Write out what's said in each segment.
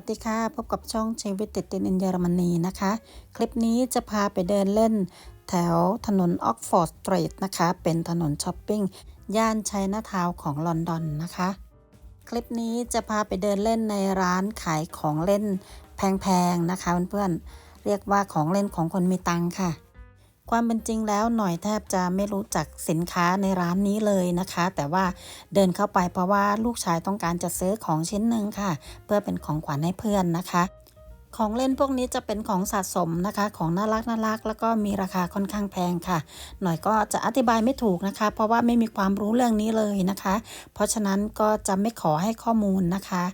วัสดีค่ะ พบกับช่องชีวิตติดดินอินเยอรมนีนะคะ คลิปนี้จะพาไปเดินเล่น แถวถนนออกฟอร์ดสตรีทนะคะ เป็นถนนช้อปปิ้ง ย่านไชน่าทาวของลอนดอนนะคะ คลิปนี้จะพาไปเดินเล่นในร้านขายของเล่นแพงๆนะคะเพื่อนๆเรียกว่าของเล่นของคนมีตังค่ะ ความเป็นจริงแล้วหน่อยแทบจะไม่รู้จักสินค้าในร้านนี้เลยนะคะ แต่ว่าเดินเข้าไปเพราะว่าลูกชายต้องการจะซื้อของชิ้นหนึ่งค่ะ เพื่อเป็นของขวัญให้เพื่อนนะคะ ของเล่นพวกนี้จะเป็นของสะสมนะคะ ของน่ารักน่ารักแล้วก็มีราคาค่อนข้างแพงค่ะ หน่อยก็จะอธิบายไม่ถูกนะคะ เพราะว่าไม่มีความรู้เรื่องนี้เลยนะคะ เพราะฉะนั้นก็จะไม่ขอให้ข้อมูลนะคะ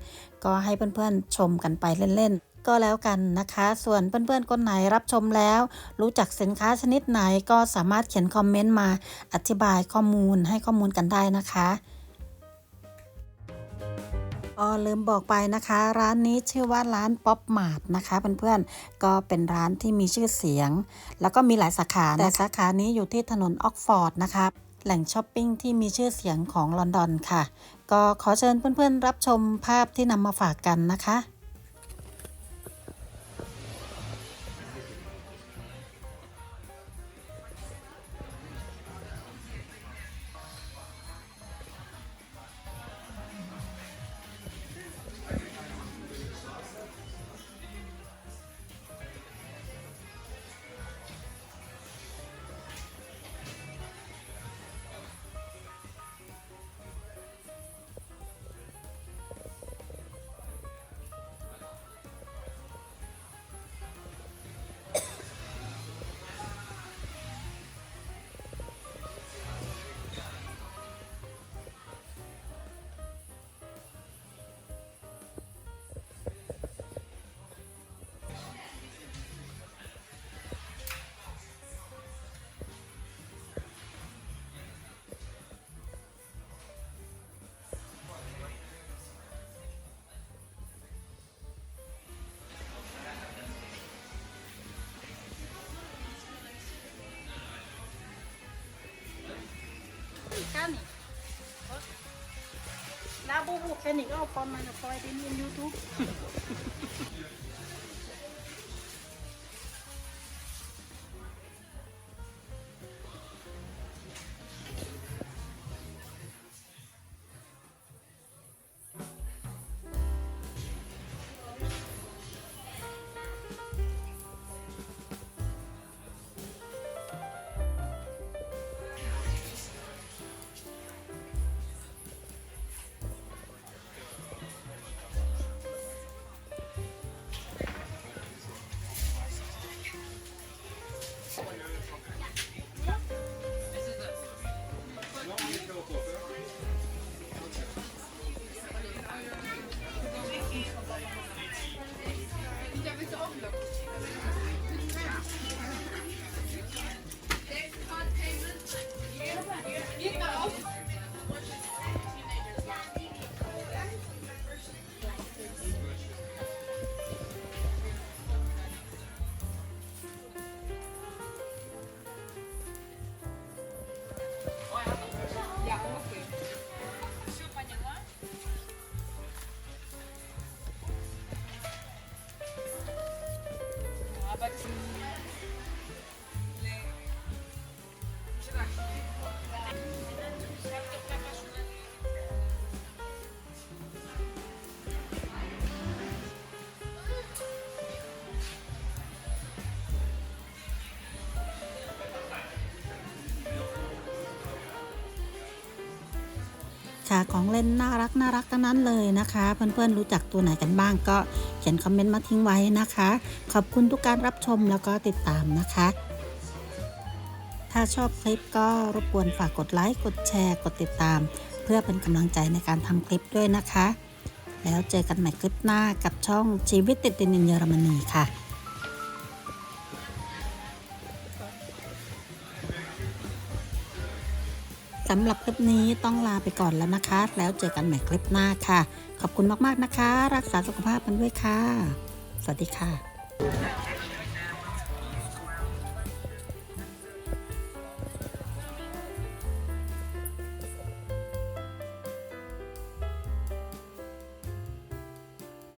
ก็ให้เพื่อนๆชมกันไปเล่นๆ ก็แล้วกันนะคะ ส่วนเพื่อนๆคนไหนรับชมแล้ว รู้จักสินค้าชนิดไหนก็สามารถเขียนคอมเมนต์มาอธิบายข้อมูลให้ข้อมูลกันได้นะคะก็ลืมบอกไปนะคะ ร้านนี้ชื่อว่าร้านป๊อปมาร์ทนะคะเพื่อนๆก็เป็นร้านที่มีชื่อเสียง แล้วก็มีหลายสาขาแต่สาขานี้อยู่ที่ถนนออกฟอร์ดนะคะแหล่งช้อปปิ้งที่มีชื่อเสียงของลอนดอนค่ะ ก็ขอเชิญเพื่อนๆรับชมภาพที่นำมาฝากกันนะคะ บูบูแพนี้ก็เอาปอมมากับฟอยเดนยูทูบ ค่ะ ของเล่นน่ารักน่ารักทั้งนั้นเลยนะคะ เพื่อนๆรู้จักตัวไหนกันบ้างก็เขียนคอมเมนต์มาทิ้งไว้นะคะ ขอบคุณทุกการรับชมแล้วก็ติดตามนะคะ ถ้าชอบคลิปก็รบกวนฝากกดไลค์กดแชร์ กดติดตาม เพื่อเป็นกำลังใจในการทำคลิปด้วยนะคะ แล้วเจอกันใหม่คลิปหน้ากับช่องชีวิตติดดินเยอรมนีค่ะำหรับคลิปนี้ต้องลาไปก่อนแล้วนะคะ แล้วเจอกันใหม่คลิปหน้าค่ะ ขอบคุณมากๆนะคะ รักษาสุขภาพกันด้วยค่ะ สวัสดีค่ะ